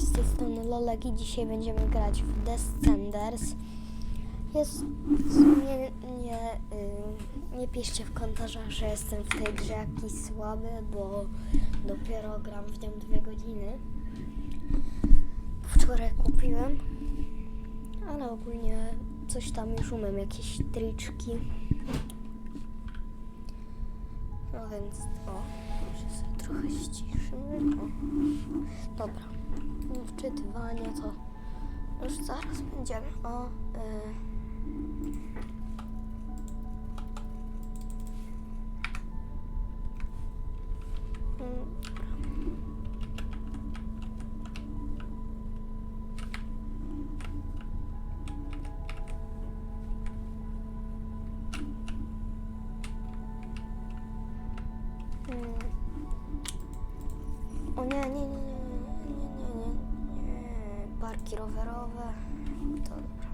Cześć, z tej strony Lolek i dzisiaj będziemy grać w Descenders. Jest w sumie nie, y, nie piszcie w komentarzach, że jestem w tej grze jakiś słaby, bo dopiero gram w nią dwie godziny. Wczoraj kupiłem, ale ogólnie coś tam już umiem, jakieś triczki. No więc, o, trochę ściszymy. Dobra. Wczytywanie to już zaraz będziemy. O, y... O nie, nie, nie, nie, nie, nie, nie, nie. Parki rowerowe. To dobra.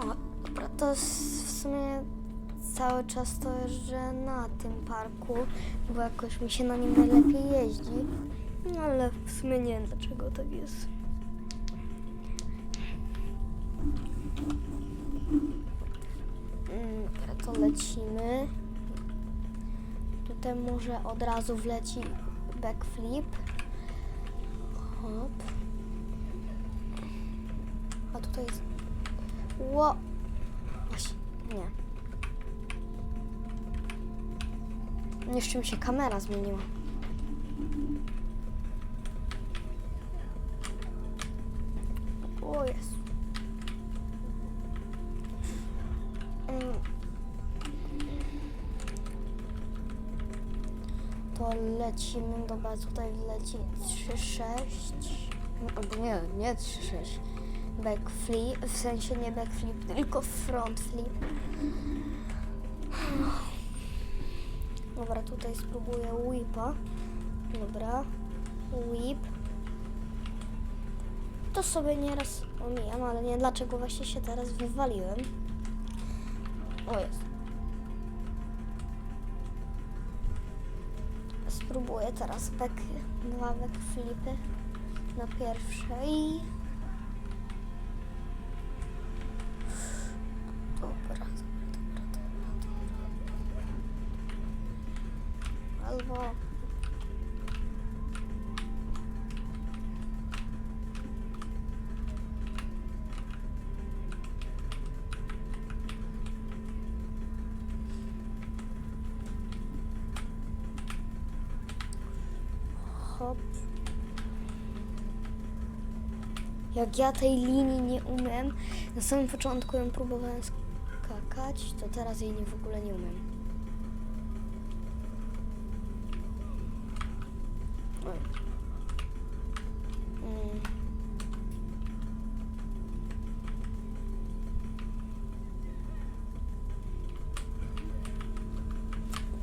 O, dobra, to w sumie cały czas to jeżdżę na tym parku, bo jakoś mi się na nim najlepiej jeździ. No ale w sumie nie wiem dlaczego tak jest. Mm, dobra, to lecimy. Tutaj może od razu wleci backflip. Hop. A tutaj jest... Ło! Nie. Jeszcze mi się kamera zmieniła. O jest. To lecimy, dobra, tutaj leci 3-6. Albo nie, nie 3-6. Backflip, w sensie nie backflip, tylko front flip. Dobra, tutaj spróbuję whipa. Dobra, whip. To sobie nieraz omijam, ale nie dlaczego właśnie się teraz wywaliłem. O jest. Spróbuję teraz back, dwa backflipy na pierwszej. Dobra, dobra, dobra, dobra, dobra. Albo... Jak ja tej linii nie umiem, na samym początku ją próbowałem skakać, to teraz jej nie w ogóle nie umiem. Mm.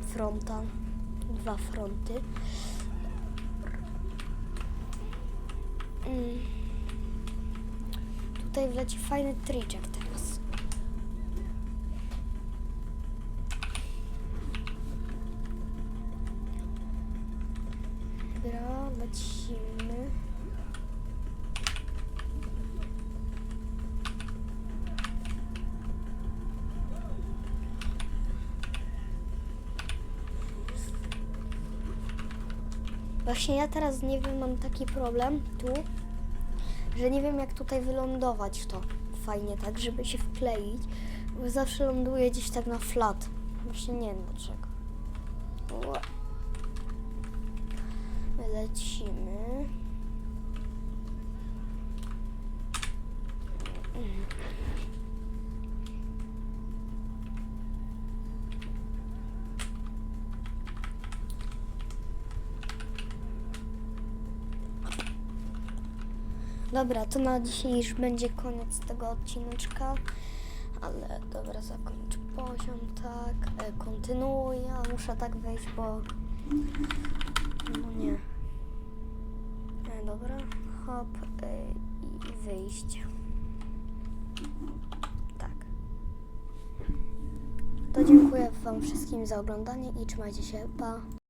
Fronta, dwa fronty. Mm. Tutaj wleci fajny triczek teraz. Dobra, lecimy. Właśnie ja teraz nie wiem, mam taki problem tu, że nie wiem jak tutaj wylądować to fajnie tak, żeby się wkleić, bo zawsze ląduję gdzieś tak na flat. Właśnie nie wiem dlaczego. Lecimy. Dobra, to na dzisiaj już będzie koniec tego odcineczka. Ale dobra, zakończ poziom, tak. E, kontynuuję, a muszę tak wejść, bo... No nie. E, dobra, hop e, i wyjście. Tak. To dziękuję Wam wszystkim za oglądanie i trzymajcie się, pa!